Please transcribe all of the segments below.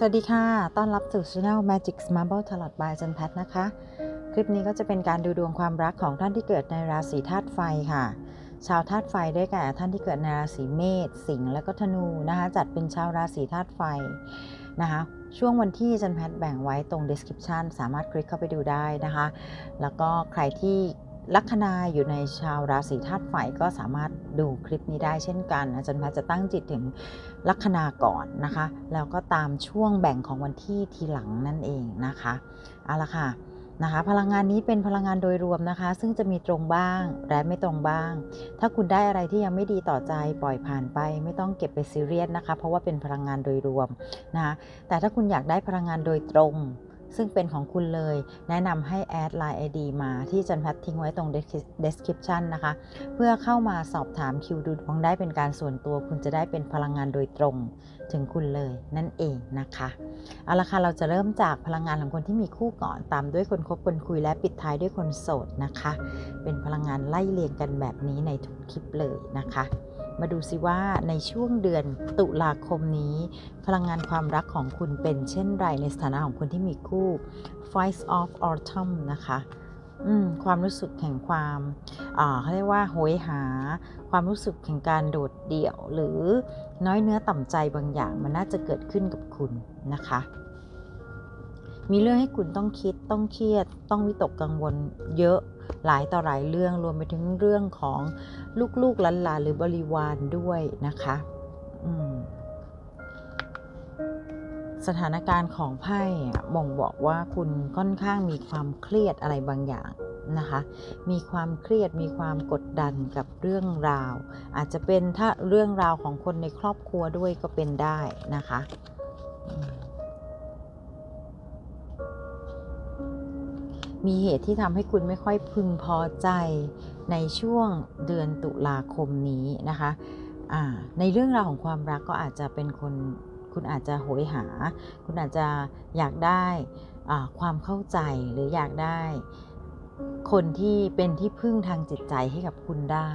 สวัสดีค่ะ ต้อนรับสู่ Channel Magic Marble Tarot by จันแพทนะคะ คลิปนี้ก็จะเป็นการดูดวงความรักของท่านที่เกิดในราศีธาตุไฟค่ะ ชาวธาตุไฟได้แก่ท่านที่เกิดในราศีเมษ สิงห์ และก็ธนูนะคะ จัดเป็นชาวราศีธาตุไฟนะคะ ช่วงวันที่จันแพทแบ่งไว้ตรง description สามารถคลิกเข้าไปดูได้นะคะ แล้วก็ใครที่ ลัคนาอยู่ในชาวราศีธาตุไฟก็สามารถดูคลิปนี้ได้เช่นกัน อาจารย์แพทย์จะตั้งจิตถึงลัคนาก่อนนะคะ แล้วก็ตามช่วงแบ่งของวันที่ทีหลังนั่นเองนะคะเอาละค่ะนะคะพลังงานนี้เป็นพลังงานโดยรวมนะคะ ซึ่งจะมีตรงบ้างและไม่ตรงบ้าง ถ้าคุณได้อะไรที่ยังไม่ดีต่อใจปล่อยผ่านไป ไม่ต้องเก็บไปซีเรียสนะคะ เพราะว่าเป็นพลังงานโดยรวมนะคะแต่ถ้าคุณอยากได้พลังงานโดยตรง ซึ่งเป็นของคุณเลย แนะนำให้แอด Line ID มาที่จันพัดทิ้งไว้ตรง description นะคะ เพื่อเข้ามาสอบถามคิวดูดวงได้เป็นการส่วนตัวคุณจะได้เป็นพลังงานโดยตรง ถึงคุณเลยนั่นเองนะคะเอาละค่ะเราจะเริ่มจากพลังงานของคนที่มีคู่ก่อนตามด้วยคนคบคนคุยและปิดท้ายด้วยคนโสดนะคะ เป็นพลังงานไล่เรียงกันแบบนี้ในทุกคลิปเลยนะคะ มาดูสิว่าในช่วงเดือนตุลาคมนี้ พลังงานความรักของคุณเป็นเช่นไรในสถานะของคนที่มีคู่ Fight of Autumn นะคะอืมความรู้สึกแห่งความเขาเรียกว่าโหยหา ความรู้สึกแห่งการโดดเดี่ยวหรือ น้อยเนื้อต่ำใจบางอย่างมันน่าจะเกิดขึ้นกับคุณนะคะ มีเรื่องให้คุณต้องคิดต้องเครียด ต้องวิตกกังวลเยอะหลายต่อหลายเรื่องรวมไปถึงเรื่องของลูกๆหลานๆหรือบริวารด้วยนะคะสถานการณ์ของไพ่บ่งบอกว่าคุณค่อนข้างมีความเครียดอะไรบางอย่าง นะคะ มีความเครียดมีความกดดันกับเรื่องราว อาจจะเป็นถ้าเรื่องราวของคนในครอบครัวด้วยก็เป็นได้นะคะอืมมีเหตุที่ทำให้คุณไม่ค่อยพึงพอใจในช่วงเดือนตุลาคมนี้นะคะอ่าในเรื่องราวของความรักก็อาจจะเป็นคนคุณอาจจะโหยหา คุณอาจจะอยากได้อ่าความเข้าใจหรืออยากได้ คนที่เป็นที่พึ่งทางจิตใจให้กับคุณได้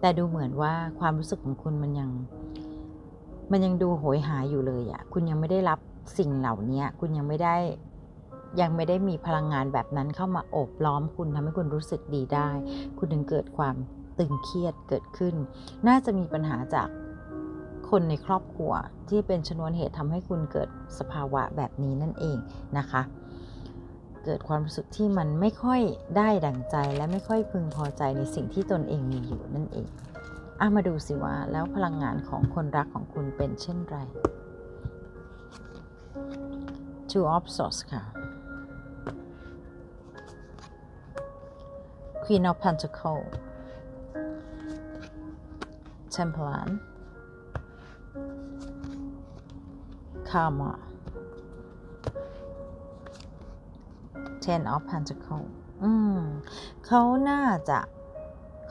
แต่ดูเหมือนว่าความรู้สึกของคุณมันยัง มันยังดูโหยหาอยู่เลยอะ่ะคุณยังไม่ได้รับสิ่งเหล่านี้คุณยังไม่ได้ยังไม่ได้มีพลังงานแบบนั้นเข้ามาโอบล้อมคุณทำให้คุณรู้สึกดีได้ คุณถึงเกิดความตึงเครียดเกิดขึ้น น่าจะมีปัญหาจากคนในครอบครัวที่เป็นชนวนเหตุทำให้คุณเกิดสภาวะแบบนี้นั่นเองนะคะ เกิดความรู้สึกที่มันไม่ค่อยได้ดั่งใจและไม่ค่อยพึงพอใจในสิ่งที่ตนเองมีอยู่นั่นเองอะมาดูสิว่าแล้วพลังงานของคนรักของคุณเป็นเช่นไร Two of Swords ค่ะ Queen of Pentacles Temperance Karma Ten of Pentacles อืมเขาน่าจะ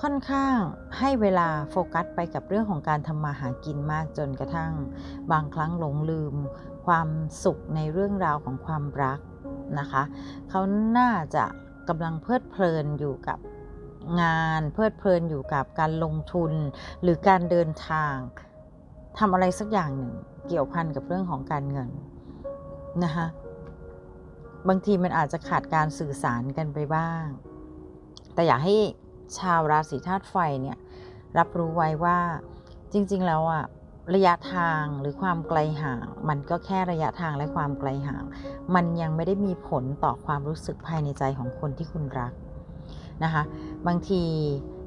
ค่อนข้างให้เวลาโฟกัสไปกับเรื่องของการทำมาหากินมากจนกระทั่ง บางครั้งหลงลืม ความสุขในเรื่องราวของความรักนะคะ เขาน่าจะกำลังเพลิดเพลินอยู่กับงานเพลิดเพลินอยู่กับการลงทุน หรือการเดินทางทำอะไรสักอย่างหนึ่ง เกี่ยวพันกับเรื่องของการเงินนะคะ บางทีมันอาจจะขาดการสื่อสารกันไปบ้าง แต่อยากให้ชาวราศีธาตุไฟเนี่ยรับรู้ไว้ว่าจริง ๆ แล้วอะระยะทางหรือความไกลห่าง มันก็แค่ระยะทางและความไกลห่าง มันยังไม่ได้มีผลต่อความรู้สึกภายในใจของคนที่คุณรักนะคะ บางที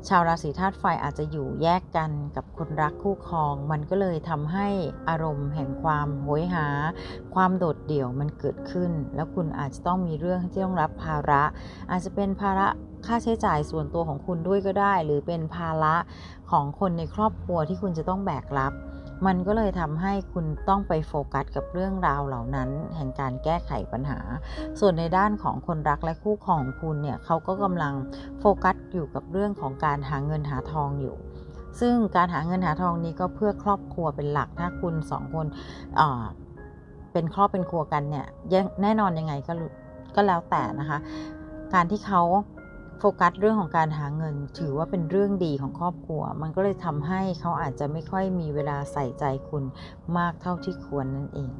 ชาวราศีธาตุไฟอาจจะอยู่แยกกันกับคนรักคู่ครอง มันก็เลยทำให้อารมณ์แห่งความโหยหา ความโดดเดี่ยวมันเกิดขึ้น แล้วคุณอาจจะต้องมีเรื่องที่ต้องรับภาระ อาจจะเป็นภาระค่าใช้จ่ายส่วนตัวของคุณด้วยก็ได้ หรือเป็นภาระของคนในครอบครัวที่คุณจะต้องแบกรับ มันก็เลยทำให้คุณต้องไปโฟกัสกับเรื่องราวเหล่านั้น แห่งการแก้ไขปัญหา ส่วนในด้านของคนรักและคู่ของคุณเนี่ยเขาก็กำลังโฟกัสอยู่กับเรื่องของการหาเงินหาทองอยู่ซึ่งการหาเงินหาทองนี้ก็เพื่อครอบครัวเป็นหลัก ถ้าคุณสองคนเป็นครอบเป็นครัวกันเนี่ยแน่นอนยังไงก็ก็แล้วแต่นะคะ การที่เขา โฟกัสเรื่องของการหาเงิน ถือว่าเป็นเรื่องดีของครอบครัว มันก็เลยทำให้เขาอาจจะไม่ค่อยมีเวลาใส่ใจคุณมากเท่าที่ควรนั่นเอง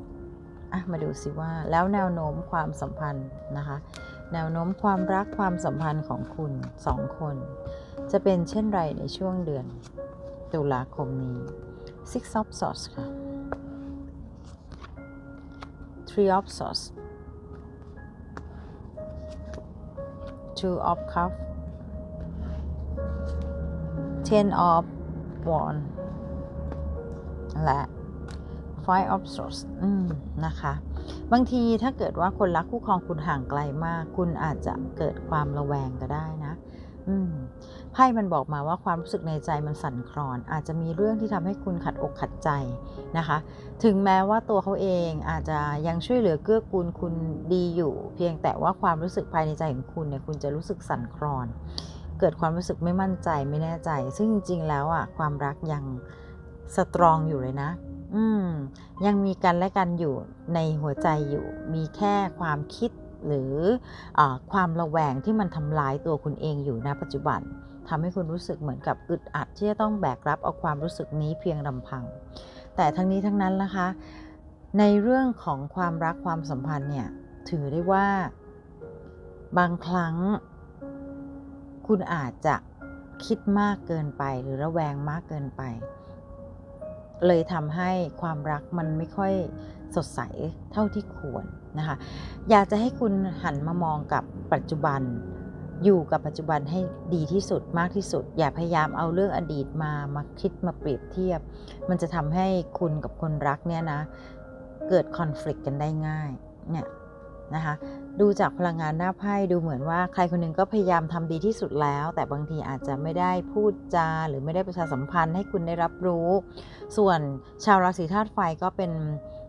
อะมาดูสิว่าแล้วแนวโน้มความสัมพันธ์นะคะ แนวโน้มความรักความสัมพันธ์ของคุณสองคน จะเป็นเช่นไรในช่วงเดือน ตุลาคมนี้ Six of Swords ค่ะ Three of Swords Two of cup Ten of wand และ Five of Swords นะคะ บางทีถ้าเกิดว่าคนรักคู่ครองคุณห่างไกลมาก คุณอาจจะเกิดความระแวงก็ได้นะ ไพ่มันบอกมาว่าความรู้สึกในใจมันสั่นคลอน อาจจะมีเรื่องที่ทำให้คุณขัดอกขัดใจนะคะ ถึงแม้ว่าตัวเขาเองอาจจะยังช่วยเหลือเกื้อกูลคุณดีอยู่ เพียงแต่ว่าความรู้สึกภายในใจของคุณเนี่ยคุณจะรู้สึกสั่นคลอน เกิดความรู้สึกไม่มั่นใจไม่แน่ใจ ซึ่งจริง ๆ แล้วอะความรักยังสตรองอยู่เลยนะ อืมยังมีกันและกันอยู่ในหัวใจอยู่ มีแค่ความคิด หรืออความระแวงที่มันทำลายตัวคุณเองอยู่ณปัจจุบันทำให้คุณรู้สึกเหมือนกับอึดอัดที่จะต้องแบกรับเอาความรู้สึกนี้เพียงลำพัง แต่ทั้งนี้ทั้งนั้นนะคะ ในเรื่องของความรักความสัมพันธ์เนี่ยถือได้ว่าบางครั้ง คุณอาจจะคิดมากเกินไปหรือระแวงมากเกินไป เลยทำให้ความรักมันไม่ค่อย สดใสเท่าที่ควรนะคะอยากจะให้คุณหันมามองกับปัจจุบัน อยู่กับปัจจุบันให้ดีที่สุดมากที่สุด อย่าพยายามเอาเรื่องอดีตมามาคิดมาเปรียบเทียบ มันจะทำให้คุณกับคนรักเนี่ยนะเกิดคอน FLICT กันได้ง่ายเนี่ยนะคะดูจากพลังงานหน้าไพ่ดูเหมือนว่าใครคนหนึงก็พยายามทำดีที่สุดแล้ว แต่บางทีอาจจะไม่ได้พูดจาหรือไม่ได้ประชาสัมพันธ์ให้คุณได้รับรู้ ส่วนชาวราศีธาตุไฟก็เป็น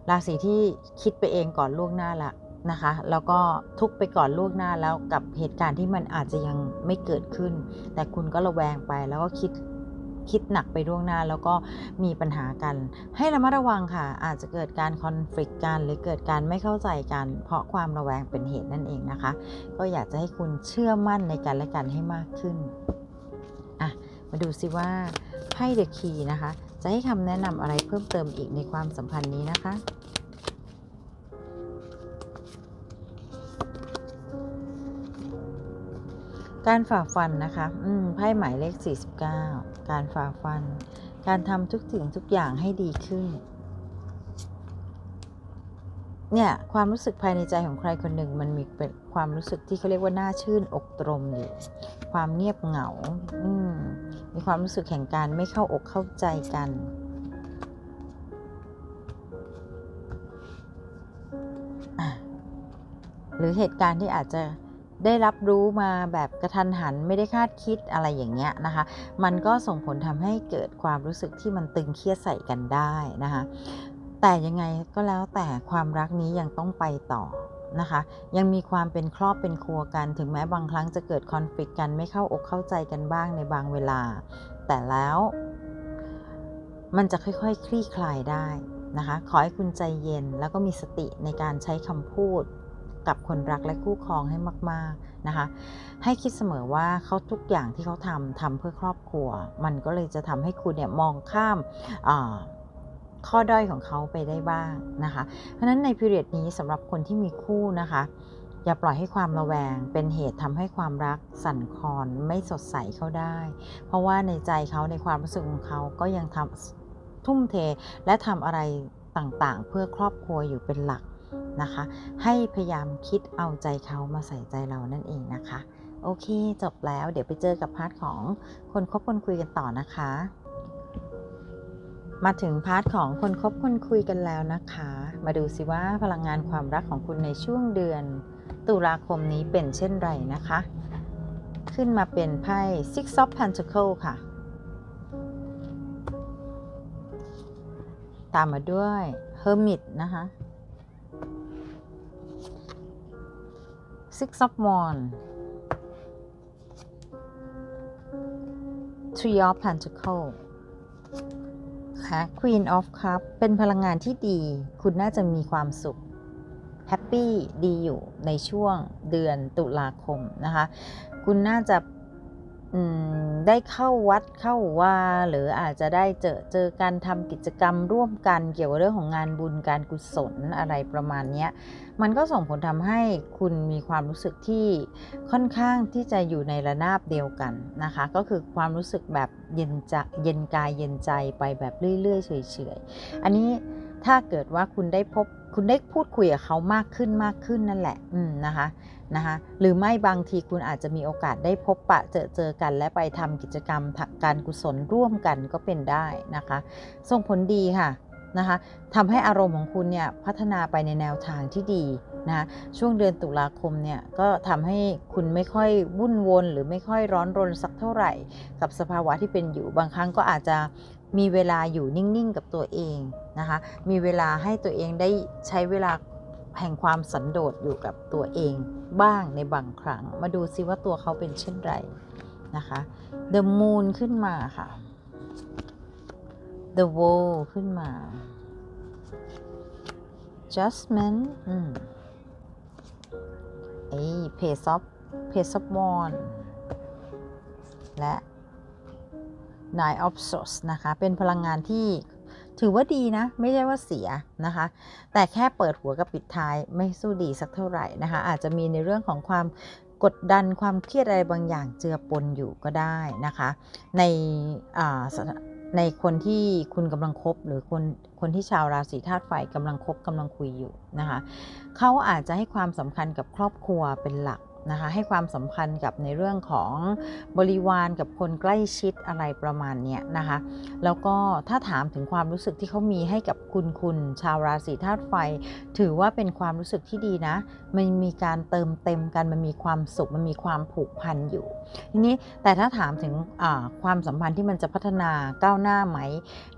ราศีที่คิดไปเองก่อนล่วงหน้าละนะคะ แล้วก็ทุกไปก่อนล่วงหน้าแล้วกับเหตุการณ์ที่มันอาจจะยังไม่เกิดขึ้น แต่คุณก็ระแวงไปแล้วก็คิดคิดหนักไปล่วงหน้าแล้วก็มีปัญหากัน ให้ระมัดระวังค่ะ อาจจะเกิดการคอน FLICT กันหรือเกิดการไม่เข้าใจกัน เพราะความระแวงเป็นเหตุนั่นเองนะคะ ก็อยากจะให้คุณเชื่อมั่นในกันและกันให้มากขึ้นอะมาดูซิว่าไพ่เดอะคีนะคะ จะให้คำแนะนำอะไรเพิ่มเติมอีกในความสัมพันธ์นี้นะคะการฝ่าฟันนะคะ อืม ไพ่หมายเลข 49 การฝ่าฟัน การทำทุกสิ่งทุกอย่างให้ดีขึ้น เนี่ย ความรู้สึกภายในใจของใครคนหนึ่ง มันมีเป็นความรู้สึกที่เขาเรียกว่าน่าชื่นอกตรมอยู่ ความเงียบเหงา อืม มีความรู้สึกแห่งการไม่เข้าอกเข้าใจกัน หรือเหตุการณ์ที่อาจจะได้รับรู้มาแบบกระทันหันไม่ได้คาดคิดอะไรอย่างเงี้ยนะคะ มันก็ส่งผลทำให้เกิดความรู้สึกที่มันตึงเครียดใส่กันได้นะคะ แต่ยังไงก็แล้วแต่ความรักนี้ยังต้องไปต่อ นะคะ ยังมีความเป็นครอบเป็นครัวกัน ถึงแม้บางครั้งจะเกิดคอนฟ lict กันไม่เข้าอกเข้าใจกันบ้างในบางเวลา แต่แล้วมันจะค่อยๆคคลี่คลายได้นะคะ ขอให้คุณใจเย็นแล้วก็มีสติในการใช้คำพูดกับคนรักและคู่ครองให้มาก ๆนะคะ ให้คิดเสมอว่าเขาทุกอย่างที่เขาทำทำเพื่อครอบครัว มันก็เลยจะทำให้คุณเนี่ยมองข้ามอ่า ข้อด้อยของเขาไปได้บ้างนะคะ เพราะฉะนั้นในพิเรียดนี้สำหรับคนที่มีคู่นะคะ อย่าปล่อยให้ความระแวง เป็นเหตุทำให้ความรักสั่นคลอนไม่สดใสเข้าได้ เพราะว่าในใจเขาในความรู้สึกของเขาก็ยังทำทุ่มเทและทำอะไรต่างๆ เพื่อครอบครัวอยู่เป็นหลักนะคะ ให้พยายามคิดเอาใจเขามาใส่ใจเรานั่นเองนะคะ โอเค จบแล้วเดี๋ยวไปเจอกับพาร์ทของคนคบคนคุยกันต่อนะคะ มาถึงพาร์ทของคนคบคนคุยกันแล้วนะคะ มาดูสิว่าพลังงานความรักของคุณในช่วงเดือน ตุลาคมนี้เป็นเช่นไรนะคะ ขึ้นมาเป็นไพ่ Six of Pentacles ค่ะ ตามมาด้วย Hermit นะคะ Six of Wands Three of Pentacles คะ Queen of Cup เป็นพลังงานที่ดี คุณน่าจะมีความสุขแฮปปี้ดีอยู่ในช่วงเดือนตุลาคมนะคะ คุณน่าจะอืม ได้เข้าวัดเข้าว่าหรืออาจจะได้เจอเจอการทำกิจกรรมร่วมกันเกี่ยวกับเรื่องของงานบุญการกุศลอะไรประมาณนี้มันก็ส่งผลทำให้คุณมีความรู้สึกที่ค่อนข้างที่จะอยู่ในระนาบเดียวกันนะคะ ก็คือความรู้สึกแบบเย็นจะเย็นกายเย็นใจไปแบบเรื่อยๆเฉยๆอันนี้ถ้าเกิดว่าคุณได้พบคุณได้พูดคุยกับเขามากขึ้นมากขึ้นนั่นแหละ อืมนะคะ นะคะหรือไม่บางทีคุณอาจจะมีโอกาสได้พบปะเจอเจอกัน และไปทำกิจกรรมการกุศลร่วมกันก็เป็นได้นะคะส่งผลดีค่ะนะคะทำให้อารมณ์ของคุณเนี่ยพัฒนาไปในแนวทางที่ดีนะช่วงเดือนตุลาคมเนี่ยก็ทำให้คุณไม่ค่อยวุ่นวนหรือไม่ค่อยร้อนรนสักเท่าไหร่ กับสภาวะที่เป็นอยู่บางครั้งก็อาจจะมีเวลาอยู่นิ่งๆ กับตัวเองนะคะมีเวลาให้ตัวเองได้ใช้เวลา แห่งความสันโดษอยู่กับตัวเองบ้างในบางครั้ง มาดูซิว่าตัวเขาเป็นเช่นไรนะคะ The Moon ขึ้นมาค่ะ The World ขึ้นมา Justment อืมไอ้ Page of Page of Wands และ Nine of Swords นะคะ เป็นพลังงานที่ ถือว่าดีนะ ไม่ใช่ว่าเสียนะคะ แต่แค่เปิดหัวกับปิดท้ายไม่สู้ดีสักเท่าไหร่นะคะ อาจจะมีในเรื่องของความกดดันความเครียดอะไรบางอย่างเจือปนอยู่ก็ได้นะคะ ในในคนที่คุณกำลังคบหรือคนคนที่ชาวราศีธาตุไฟกำลังคบกำลังคุยอยู่นะคะเขาอาจจะให้ความสำคัญกับครอบครัวเป็นหลัก นะคะให้ความสำคัญกับในเรื่องของบริวารกับคนใกล้ชิดอะไรประมาณเนี้ยนะคะแล้วก็ถ้าถามถึงความรู้สึกที่เขามีให้กับคุณคุณชาวราศีธาตุไฟ ถือว่าเป็นความรู้สึกที่ดีนะ มันมีการเติมเต็มกันมันมีความสุขมันมีความผูกพันอยู่ทีนี้แต่ถ้าถามถึงความสัมพันธ์ที่มันจะพัฒนาก้าวหน้าไหม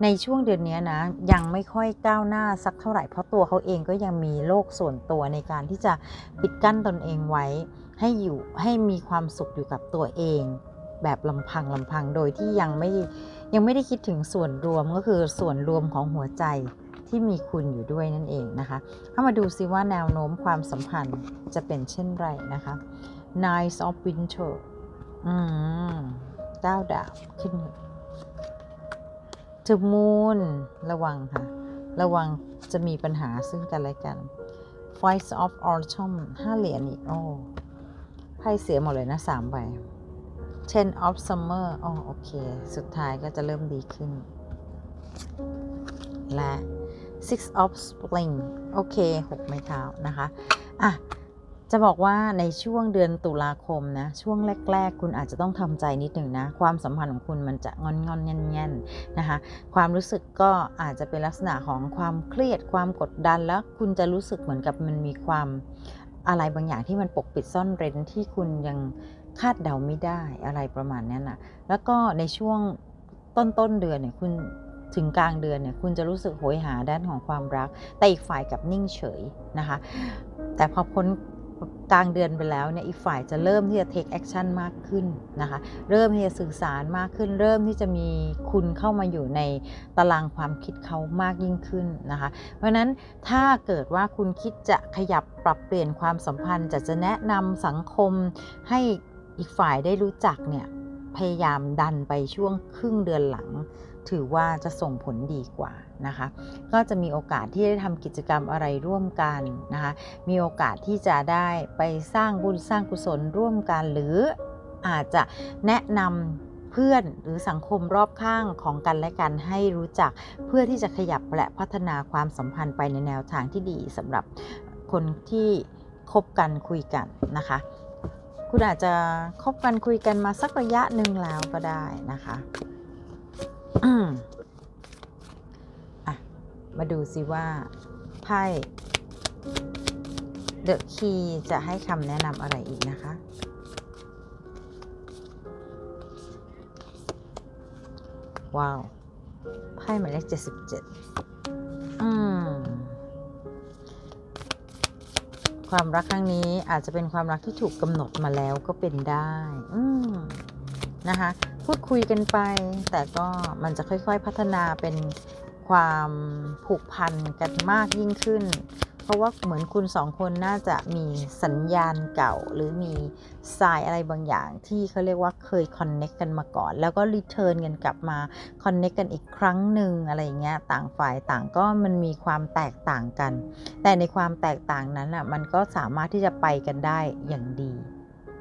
ในช่วงเดือนนี้นะยังไม่ค่อยก้าวหน้าสักเท่าไหร่เพราะตัวเขาเองก็ยังมีโลกส่วนตัวในการที่จะปิดกั้นตนเองไว้ให้อยู่ให้มีความสุขอยู่กับตัวเอง แบบลำพังลำพังโดยที่ยังไม่ยังไม่ได้คิดถึงส่วนรวมก็คือส่วนรวมของหัวใจที่มีคุณอยู่ด้วยนั่นเองนะคะเข้ามาดูซิว่าแนวโน้มความสัมพันธ์จะเป็นเช่นไรนะคะ Nine of Winter อืมเก้าดาบขึ้น The Moon ระวังค่ะ ระวังจะมีปัญหาซึ่งกันและกัน Five of Autumn ห้าเหรียญอีกโอ้ พ่เสียหมดเลยนะสามใบ Ten of Summer อ๋อโอเค สุดท้ายก็จะเริ่มดีขึ้น และ Six of Spring โอเคหกไม้เท้านะคะ อะ จะบอกว่าในช่วงเดือนตุลาคมนะ ช่วงแรก ๆ คุณอาจจะต้องทำใจนิดหนึ่งนะ ความสัมพันธ์ของคุณมันจะงอนงอนแง่นๆนะคะ ความรู้สึกก็อาจจะเป็นลักษณะของความเครียดความกดดันแล้วคุณจะรู้สึกเหมือนกับมันมีความ อะไรบางอย่างที่มันปกปิดซ่อนเร้นที่คุณยังคาดเดาไม่ได้อะไรประมาณนั้นนะแล้วก็ในช่วงต้นต้นเดือนเนี่ยคุณถึงกลางเดือนเนี่ยคุณจะรู้สึกโหยหาด้านของความรัก แต่อีกฝ่ายกับนิ่งเฉยนะคะ แต่พอพ้น กลางเดือนไปแล้วเนี่ยอีกฝ่ายจะเริ่มที่จะ take action มากขึ้นนะคะเริ่มที่จะสื่อสารมากขึ้น เริ่มที่จะมีคุณเข้ามาอยู่ในตารางความคิดเขามากยิ่งขึ้นนะคะเพราะฉะนั้นถ้าเกิดว่าคุณคิดจะขยับปรับเปลี่ยนความสัมพันธ์จะจะแนะนำสังคมให้อีกฝ่ายได้รู้จักเนี่ยพยายามดันไปช่วงครึ่งเดือนหลัง ถือว่าจะส่งผลดีกว่านะคะ ก็จะมีโอกาสที่ได้ทำกิจกรรมอะไรร่วมกันนะคะ มีโอกาสที่จะได้ไปสร้างบุญสร้างกุศลร่วมกัน หรืออาจจะแนะนำเพื่อนหรือสังคมรอบข้างของกันและกันให้รู้จัก เพื่อที่จะขยับและพัฒนาความสัมพันธ์ไปในแนวทางที่ดีสำหรับคนที่คบกันคุยกันนะคะ คุณอาจจะคบกันคุยกันมาสักระยะหนึ่งแล้วก็ได้นะคะ อะมาดูสิว่า ไพ่ The Key จะให้คำแนะนำอะไรอีกนะคะ ว้าว ไพ่หมายเลข77อืมความรักครั้งนี้อาจจะเป็นความรักที่ถูกกำหนดมาแล้วก็เป็นได้ อืมนะคะ พูดคุยกันไป แต่ก็มันจะค่อยๆพัฒนาเป็นความผูกพันกันมากยิ่งขึ้น เพราะว่าเหมือนคุณสองคนน่าจะมีสัญญาณเก่า หรือมีสายอะไรบางอย่างที่เขาเรียกว่าเคยคอนเน็กกันมาก่อน แล้วก็รีเทิร์นกันกลับมาคอนเน็กกันอีกครั้งหนึ่งอะไรอย่างเงี้ยต่างฝ่ายต่างก็มันมีความแตกต่างกัน แต่ในความแตกต่างนั้นอะมันก็สามารถที่จะไปกันได้อย่างดี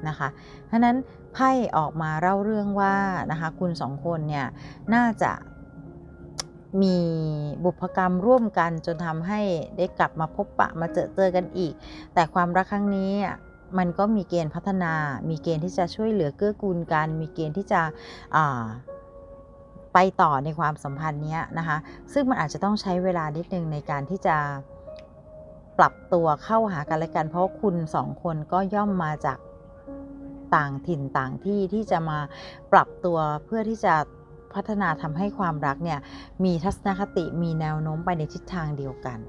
นะคะเพราะนั้นไพ่ออกมาเล่าเรื่องว่านะคะคุณสองคนเนี่ยน่าจะมีบุพกรรมร่วมกันจนทำให้ได้กลับมาพบปะมาเจอเจอกันอีก แต่ความรักครั้งนี้อะมันก็มีเกณฑ์พัฒนา มีเกณฑ์ที่จะช่วยเหลือเกื้อกูลกัน มีเกณฑ์ที่จะไปต่อในความสัมพันธ์เนี้ยนะคะ ซึ่งมันอาจจะต้องใช้เวลานิดนึงในการที่จะปรับตัวเข้าหากันและกัน เพราะคุณสองคนก็ย่อมมาจาก ต่างถิ่นต่างที่ที่จะมาปรับตัวเพื่อที่จะพัฒนาทำให้ความรักเนี่ยมีทัศนคติมีแนวโน้มไปในทิศทางเดียวกัน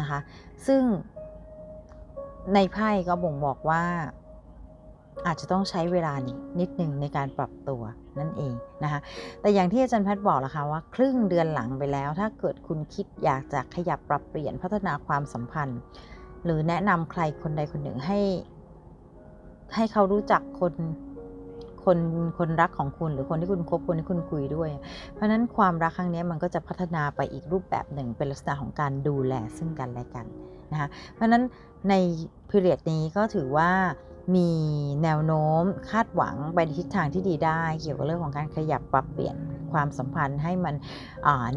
นะคะซึ่งในไพ่ก็บ่งบอกว่าอาจจะต้องใช้เวลานิดนิดหนึ่งในการปรับตัวนั่นเองนะคะแต่อย่างที่อาจารย์แพทย์บอกแล้วค่ะว่า ครึ่งเดือนหลังไปแล้ว ถ้าเกิดคุณคิดอยากจะขยับปรับเปลี่ยนพัฒนาความสัมพันธ์ หรือแนะนำใครคนใดคนหนึ่งให้ ให้เขารู้จักคนคนคนรักของคุณหรือคนที่คุณคบคนที่คุณคุยด้วย เพราะฉะนั้นความรักครั้งนี้มันก็จะพัฒนาไปอีกรูปแบบหนึ่ง เป็นลักษณะของการดูแลซึ่งกันและกันนะคะเพราะฉะนั้นในพิเรียดนี้ก็ถือว่า มีแนวโน้มคาดหวังไปในทิศทางที่ดีได้ เกี่ยวกับเรื่องของการขยับปรับเปลี่ยนความสัมพันธ์ให้มัน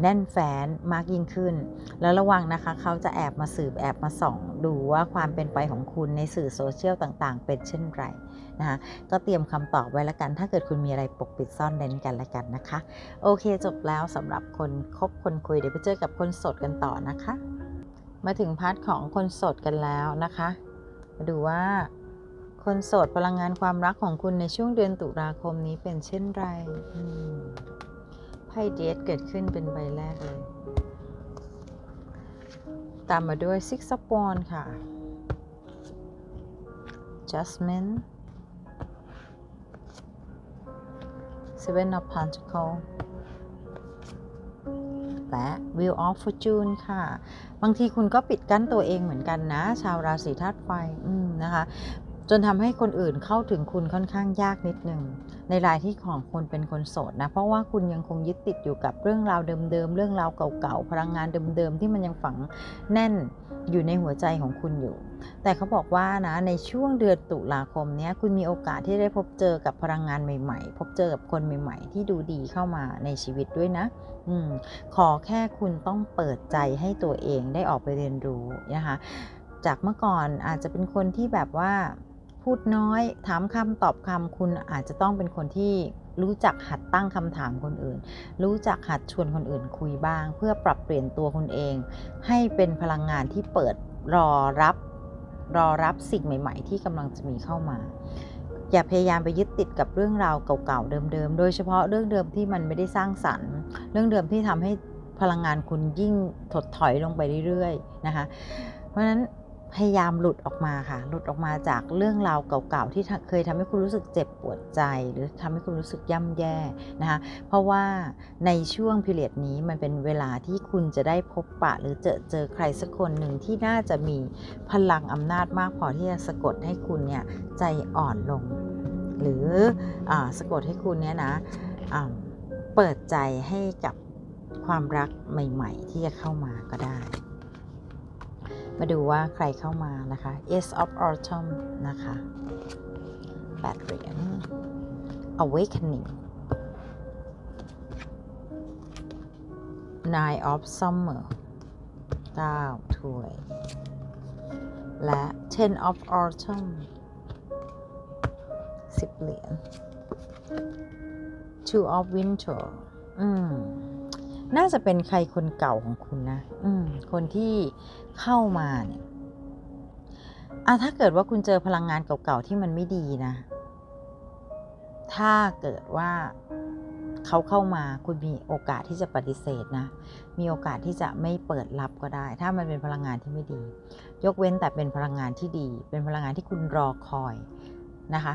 แน่นแฟ้นมากยิ่งขึ้น แล้วระวังนะคะเขาจะแอบมาสืบแอบมาส่อง ดูว่าความเป็นไปของคุณในสื่อโซเชียลต่างๆ เป็นเช่นไรนะคะก็เตรียมคำตอบไว้แล้วกัน ถ้าเกิดคุณมีอะไรปกปิดซ่อนเร้นกันแล้วกันนะคะ โอเคจบแล้วสำหรับคนคบคนคุยเดี๋ยวไปเจอกับคนสดกันต่อนะคะ มาถึงพาร์ทของคนสดกันแล้วนะคะ มาดูว่า คนโสดพลังงานความรักของคุณในช่วงเดือนตุลาคมนี้เป็นเช่นไรไพ่เดทเกิดขึ้นเป็นใบแรกเลย ตามมาด้วย Six of Wands ค่ะ Jasmine Seven of Pentacles และ Wheel of Fortune ค่ะ บางทีคุณก็ปิดกั้นตัวเองเหมือนกันนะ ชาวราศีธาตุไฟนะคะ จนทำให้คนอื่นเข้าถึงคุณค่อนข้างยากนิดหนึ่งในรายที่ของคนเป็นคนโสดนะเพราะว่าคุณยังคงยึดติดอยู่กับเรื่องราวเดิมๆเรื่องราวเก่าๆพลังงานเดิมๆที่มันยังฝังแน่นอยู่ในหัวใจของคุณอยู่ แต่เขาบอกว่านะในช่วงเดือนตุลาคมนี้คุณมีโอกาสที่ได้พบเจอกับพลังงานใหม่ๆ พบเจอกับคนใหม่ ๆ ที่ดูดีเข้ามาในชีวิตด้วยนะอืมขอแค่คุณต้องเปิดใจให้ตัวเองได้ออกไปเรียนรู้นะคะจากเมื่อก่อนอาจจะเป็นคนที่แบบว่า พูดน้อย ถามคำตอบคำคุณอาจจะต้องเป็นคนที่รู้จักหัดตั้งคำถามคนอื่น รู้จักหัดชวนคนอื่นคุยบ้าง เพื่อปรับเปลี่ยนตัวคุณเอง ให้เป็นพลังงานที่เปิดรอรับ รอรับสิ่งใหม่ ๆ ที่กำลังจะมีเข้ามา อย่าพยายามไปยึดติดกับเรื่องราวเก่าๆเดิมๆ โดยเฉพาะเรื่องเดิมที่มันไม่ได้สร้างสรรค์ เรื่องเดิมที่ทำให้พลังงานคุณยิ่งถดถอยลงไปเรื่อยๆนะคะ เพราะฉะนั้น พยายามหลุดออกมาค่ะหลุดออกมาจากเรื่องราวเก่าๆที่เคยทำให้คุณรู้สึกเจ็บปวดใจ หรือทำให้คุณรู้สึกย่ำแย่นะคะเพราะว่าในช่วงพิเรียดนี้มันเป็นเวลาที่คุณจะได้พบปะหรือเจอเจอใครสักคนหนึ่งที่น่าจะมีพลังอำนาจมากพอที่จะสะกดให้คุณเนี่ยใจอ่อนลง หรืออสะกดให้คุณเนี่ยนะเปิดใจให้กับความรักใหม่ ๆ ที่จะเข้ามาก็ได้ มาดูว่าใครเข้ามานะคะ Ace of Autumn นะคะแปดเหรียญ Awakening Nine of Summer 9ถ้วย และ Ten of Autumn 10 เหรียญ Two of Winter อืม น่าจะเป็นใครคนเก่าของคุณนะ อืม คนที่เข้ามาเนี่ยอะถ้าเกิดว่าคุณเจอพลังงานเก่าๆที่มันไม่ดีนะ ถ้าเกิดว่าเขาเข้ามาคุณมีโอกาสที่จะปฏิเสธนะ มีโอกาสที่จะไม่เปิดรับก็ได้ ถ้ามันเป็นพลังงานที่ไม่ดี ยกเว้นแต่เป็นพลังงานที่ดี เป็นพลังงานที่คุณรอคอยนะคะ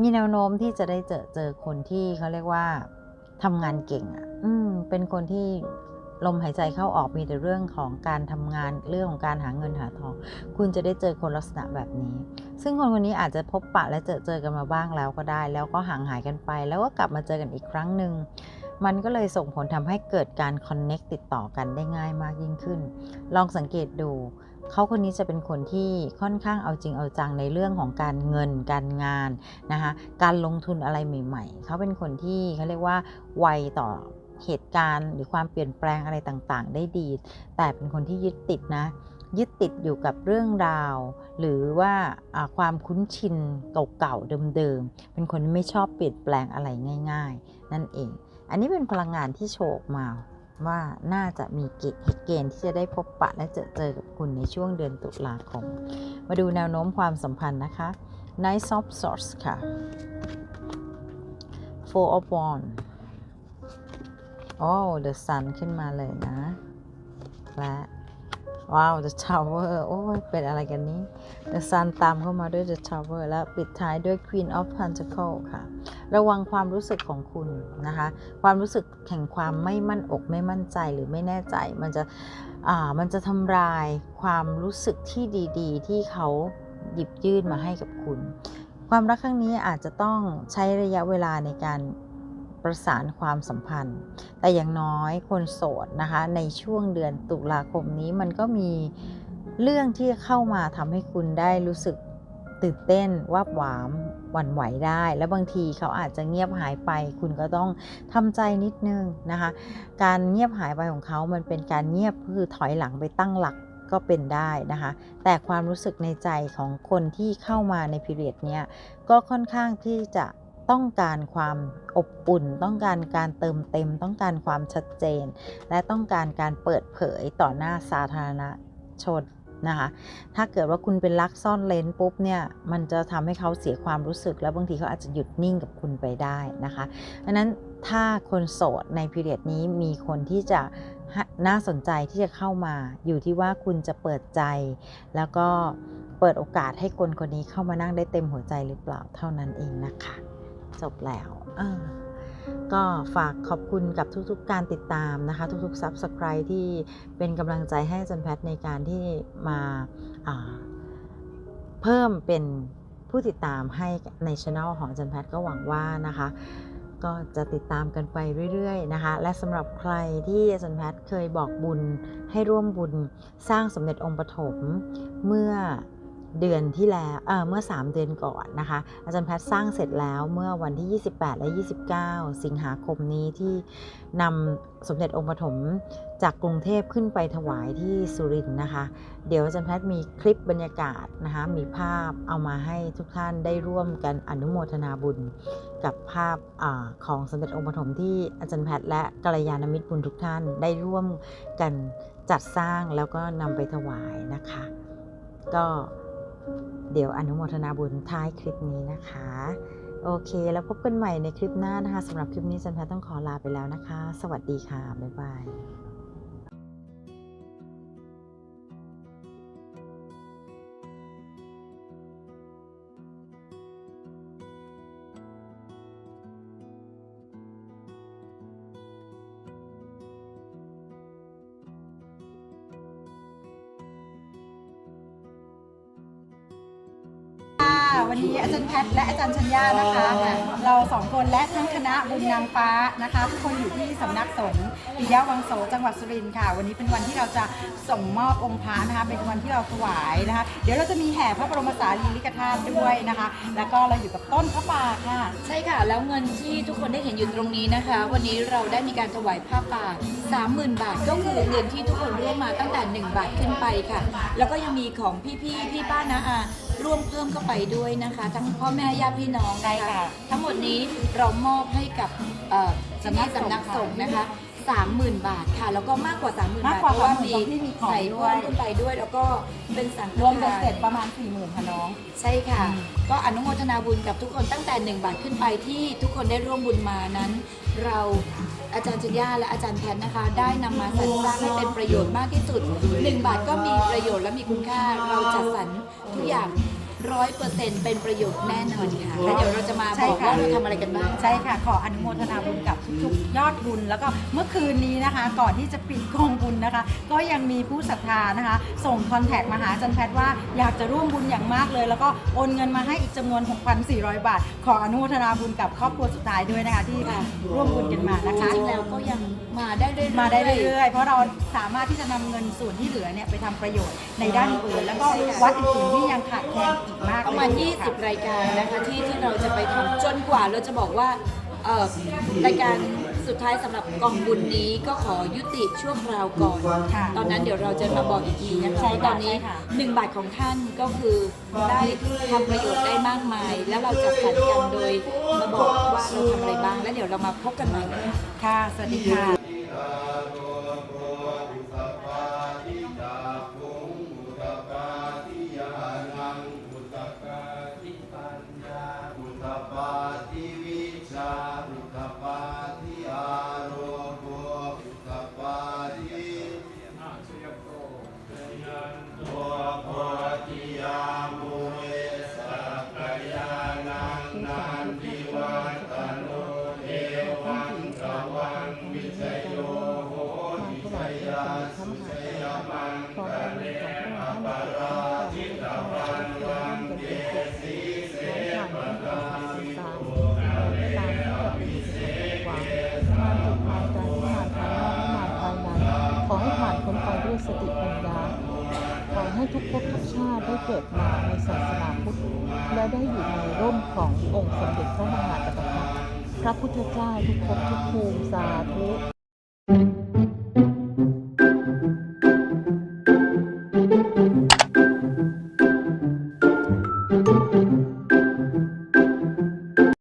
มีแนวโน้มที่จะได้เจอเจอคนที่เขาเรียกว่า ทำงานเก่งอะ อืม เป็นคนที่ลมหายใจเข้าออกมีแต่เรื่องของการทำงานเรื่องของการหาเงินหาทอง คุณจะได้เจอคนลักษณะแบบนี้ ซึ่งคนคนนี้อาจจะพบปะและเจอเจอกันมาบ้างแล้วก็ได้ แล้วก็ห่างหายกันไป แล้วก็กลับมาเจอกันอีกครั้งหนึ่งมันก็เลยส่งผลทำให้เกิดการคอนเน็กติดต่อกันได้ง่ายมากยิ่งขึ้น ลองสังเกตดู เขาคนนี้จะเป็นคนที่ค่อนข้างเอาจริงเอาจังในเรื่องของการเงินการงานนะคะการลงทุนอะไรใหม่ ๆ เขาเป็นคนที่เขาเรียกว่าไวต่อเหตุการณ์ หรือความเปลี่ยนแปลงอะไรต่างๆ ได้ดี แต่เป็นคนที่ยึดติดนะยึดติดอยู่กับเรื่องราว หรือว่าความคุ้นชินเก่าๆเดิมๆเป็นคนไม่ชอบเปลี่ยนแปลงอะไรง่าย ๆ นั่นเอง อันนี้เป็นพลังงานที่โชว์ออกมา ว่าน่าจะมีเกณฑ์เกณฑ์ที่จะได้พบปะและเจอเจอกับคุณในช่วงเดือนตุลาคม มาดูแนวโน้มความสัมพันธ์นะคะ Nice of Swords ค่ะ Four of Wands โอ้ The Sun ขึ้นมาเลยนะ และ ว้าว The Tower โอ้ยเป็นอะไรกันนี้ The Sun ตามเข้ามาด้วย The Tower แล้วปิดท้ายด้วย Queen of Pentacle ค่ะ ระวังความรู้สึกของคุณนะคะ ความรู้สึกแห่งความไม่มั่นอกไม่มั่นใจหรือไม่แน่ใจ มันจะอ่ามันจะทำลายความรู้สึกที่ดี ๆ ที่เขาหยิบยื่นมาให้กับคุณ ความรักครั้งนี้อาจจะต้องใช้ระยะเวลาในการ ประสานความสัมพันธ์ แต่อย่างน้อยคนโสดนะคะในช่วงเดือนตุลาคมนี้มันก็มีเรื่องที่เข้ามาทำให้คุณได้รู้สึกตื่นเต้นว่าบหวามหวั่นไหวได้ และบางทีเขาอาจจะเงียบหายไป คุณก็ต้องทำใจนิดนึงนะคะ การเงียบหายไปของเขามันเป็นการเงียบคือถอยหลังไปตั้งหลักก็เป็นได้นะคะ แต่ความรู้สึกในใจของคนที่เข้ามาในพีเรียดเนี้ยก็ค่อนข้างที่จะ ต้องการความอบอุ่น ต้องการการเติมเต็ม ต้องการความชัดเจน และต้องการการเปิดเผยต่อหน้าสาธารณชนนะคะ ถ้าเกิดว่าคุณเป็นลักซ่อนเลนปุ๊บเนี่ยมันจะทำให้เขาเสียความรู้สึก แล้วบางทีเขาอาจจะหยุดนิ่งกับคุณไปได้นะคะดังนั้นถ้าคนโสดในพีเรียดนี้มีคนที่จะน่าสนใจที่จะเข้ามาอยู่ที่ว่าคุณจะเปิดใจ แล้วก็เปิดโอกาสให้คนคนนี้เข้ามานั่งได้เต็มหัวใจหรือเปล่าเท่านั้นเองนะคะ จบแล้วก็ฝากขอบคุณกับทุกๆการติดตามนะคะ ทุกๆ Subscribe ที่เป็นกำลังใจให้จันแพทในการที่มาาเพิ่มเป็นผู้ติดตามให้ในช anel ของจันแพทก็หวังว่านะคะ ก็จะติดตามกันไปเรื่อยๆนะคะ และสำหรับใครที่จารย์แพทย์เคยบอกบุญให้ร่วมบุญสร้างสมเด็จองค์ปฐมเมื่อ เดือนที่แล้วเเมื่อ 3 เดือนก่อนนะคะ อาจารย์แพทย์สร้างเสร็จแล้วเมื่อวันที่ 28 และ 29 สิงหาคมนี้ที่นำสมเด็จองค์ปฐมจากกรุงเทพขึ้นไปถวายที่สุรินทร์นะคะ เดี๋ยวอาจารย์แพทย์มีคลิปบรรยากาศนะคะ มีภาพเอามาให้ทุกท่านได้ร่วมกันอนุโมทนาบุญ กับภาพอของสมเด็จองค์ปฐมที่อาจารย์แพทย์และกัลยาณมิตรบุญทุกท่านได้ร่วมกันจัดสร้างแล้วก็นำไปถวายนะคะ ก็ เดี๋ยวอนุโมทนาบุญท้ายคลิปนี้นะคะ โอเค แล้วพบกันใหม่ในคลิปหน้านะคะสำหรับคลิปนี้อาจันแพทต้องขอลาไปแล้วนะคะ สวัสดีค่ะ บ๊ายบาย วันนี้อาจารย์แพทย์และอาจารย์ชัญญานะคะ เราสองคนและทั้งคณะบุญนางฟ้านะคะทุกคนอยู่ที่สำนักสงฆ์ปิยะวังโสจังหวัดสุรินทร์ค่ะ วันนี้เป็นวันที่เราจะส่งมอบองค์พระนะคะเป็นวันที่เราถวายนะคะ เดี๋ยวเราจะมีแห่พระบรมสารีริกธาตุด้วยนะคะ แล้วก็เราอยู่กับต้นพระป่าค่ะ ใช่ค่ะ แล้วเงินที่ทุกคนได้เห็นอยู่ตรงนี้นะคะ วันนี้เราได้มีการถวายผ้าป่า 30,000 บาท ก็คือเงินที่ทุกคนร่วมมาตั้งแต่ 1 บาทขึ้นไปค่ะ แล้วก็ยังมีของพี่ๆพี่ป้านะอา ร่วมเพิ่มเข้าไปด้วยนะคะ ทั้งพ่อแม่ญาติพี่น้องใช่นะคะค่ะ ทั้งหมดนี้เรามอบให้กับเอ่อสำนักสำสำนันักกสสงงฆ์ฆ์นะคะ 30,000 บาทค่ะ แล้วก็มากกว่า 30,000 มากบาทกว่าเพราะว่า30,000มีที่มีของใส่ด้เพิ่วยมขึ้นไปด้วย แล้วก็เป็นสังฆรวมเป็นทานเสร็จประมาณ4ี่หมื่นค่ะน้อง ใช่ค่ะ อืม ก็อนุโมทนาบุญกับทุกคนตั้งแต่ 1 บาทขึ้นไปที่ทุกคนได้ร่วมบุญมานั้น เราอาจารย์ชัญญาและอาจารย์แพทย์นะคะ ได้นำมาสรรสร้างให้เป็นประโยชน์มากที่สุด 1 บาทก็มีประโยชน์และมีคุณค่าเราจัดสรรทุกอย่าง ร้อยเปอร์เซ็นต์เป็นประโยชน์แน่นอนค่ะแล้วเดี๋ยวเราจะมาใช่บอกค่ะว่าเราทำอะไรกันบ้าง ใช่ค่ะ ขออนุโมทนาบุญกับทุกๆ ยอดบุญ แล้วก็เมื่อคืนนี้นะคะ ก่อนที่จะปิดกองบุญนะคะ ก็ยังมีผู้ศรัทธานะคะ ส่งคอนแทคมาหาอาจันแพทย์ว่าอยากจะร่วมบุญอย่างมากเลย แล้วก็โอนเงินมาให้อีกจำนวน 6,400 บาท ขออนุโมทนาบุญกับครอบครัวสุดท้ายด้วยนะคะ ที่ค่ะร่วมบุญกันมานะคะจริงๆแล้วก็ยังมาได้เรื่อยๆมาได้เรื่อยๆเพราะเราสามารถที่จะนำเงินส่วนที่เหลือเนี่ยไปทำประโยชน์ในด้านอื่นแล้วก็วัดอื่นๆที่ยังขาดแคลนอีก มากประมาณเลยค่ะ20 รายการนะคะที่ที่เราจะไปทำจนกว่าเราจะบอกว่าเอ่อรายการสุดท้ายสำหรับกล่องบุญนี้ก็ขอยุติชั่วคราวก่อน ค่ะตอนนั้นเดี๋ยวเราจะมาบอกอีกทีนะคะใช่ค่ะว่าตอนนี้ ใช่ค่ะ 1 บาทของท่านก็คือได้ทำประโยชน์ได้มากมาย แล้วเราจะขันกันโดยมาบอกว่าเราทำอะไรบ้าง แล้วเดี๋ยวเรามาพบกันใหม่นะคะ ค่ะ สวัสดีค่ะ ทุกภพทุกชาติได้เกิดมาในศาสนาพุทธและได้อยู่ในร่มขององค์สมเด็จพระมหาจักรพรรดิพระพุทธเจ้าทุกภพทุกภูมิสาธุ